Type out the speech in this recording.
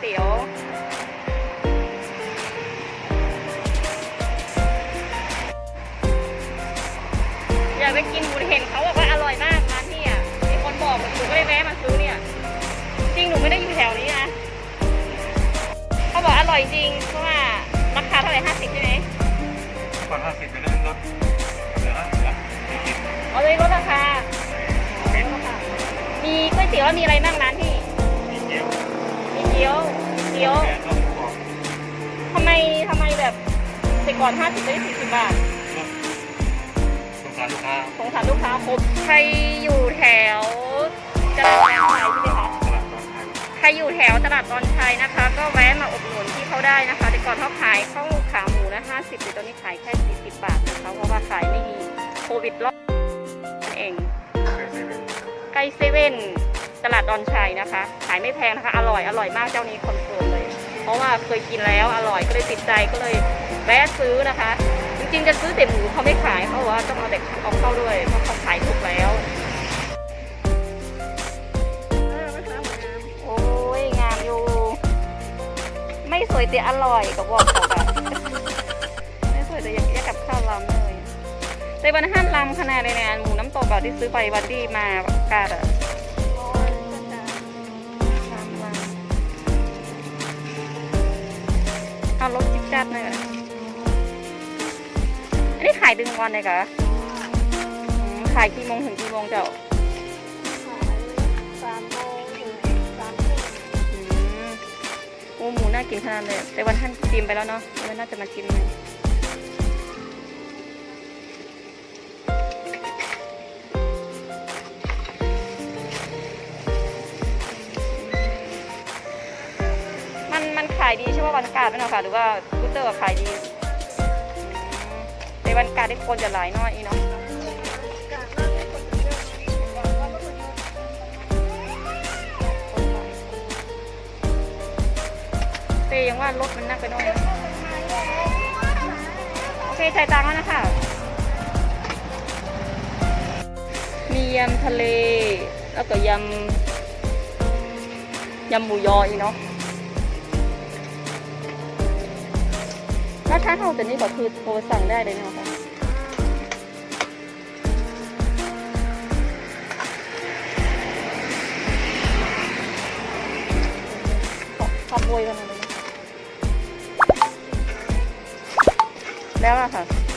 เตี๋ยวอยากไปกินบุญเห็นเขาบอกว่าอร่อยมากร้านนี่อะมีคนบอกหนูก็เลยแวะมาซื้อเนี่ย จริงหนูไม่ได้อยู่แถวนี้นะเขาบอกอร่อยจริงเพราะว่าราคาเท่าไหร่ห้าสิบใช่ไหมก่อนห้าสิบเป็นรถเหลือห้าสิบละเอาเลยลดราคามีก๋วยเตี๋ยวแล้วมีอะไรบ้างร้านพี่มีเกี๊ยว เกี๊ยวเกี๊ยวแกงต้มกรอบทำไมทำไมแบบแต่ก่อนห้าสิบได้สี่สิบบาทลดสงสารลูกค้าสงสารลูกค้าครบใครอยู่แถวตลาดตอนชัยใช่ไหมคะตลาดตอนไทยใครอยู่แถวตลาดตอนชัยนะคะ ก็แวะมาอุดหนุนที่เขาได้นะคะ แต่ก่อนเขาขายข้าวขาหมูนะห้าสิบแต่ตอนนี้ขายแค่สี่สิบบาทนะคะเพราะว่าขายไม่ดีโควิดรอบนั่นเองเป็นเซเว่นใกล้เซเว่นต ลาดดอนชัยนะคะ ขายไม่แพงนะคะ อร่อยอร่อยมากเจ้านี้คอนเฟิร์มเลย เพราะว่าเคยกินแล้วอร่อยก็เลยติดใจก็เลยแวะซื้อนะคะ จริงๆจะซื้อแต่หมูเขาไม่ขายเขาว่าต้องเอาเด็กเอาเข้าด้วยเพราะเขาขายถูกแล้วโอ้ยงามอยู่ ไม่สวยแต่อร่อยกับบอกเขาแบบไม่สวยแต่อยากอยากกับข้าวลำเลยแต่วันห้ามลำขนาดเลยเนี่ยหมูน้ำตกอะที่ซื้อไปวันที่มากาดอะ จิ๊บจัดเลยอะอันนี้ขายดึงวันเลยกะอืมขายกี่โมงถึงกี่โมงเจ้าสามโมงถึงสามทุ่มอืมโอ้หมูน่ากินขนาดเลยอะแต่วันท่านชิมไปแล้วเนาะวันน่าจะมาชิมไหม ขายดีใช่ป่ะวันกาดไหมเนาะค่ะ หรือว่ากูเตอร์ขายดีในวันกาดได้คนจะหลายน้อยอีเนาะเนาะเตยังว่ารถมันนักไปหน่อย โอเคจ่ายตังค์แล้วนะคะมียำทะเล แล้วก็ยำยำหมูยออีกเนาะ ถ้าถ้าเท่าแต่นี้ก็คือโทรสั่งได้เลยนะคะขอบวยกันหน่อยได้ไหมแล้วอะค่ะ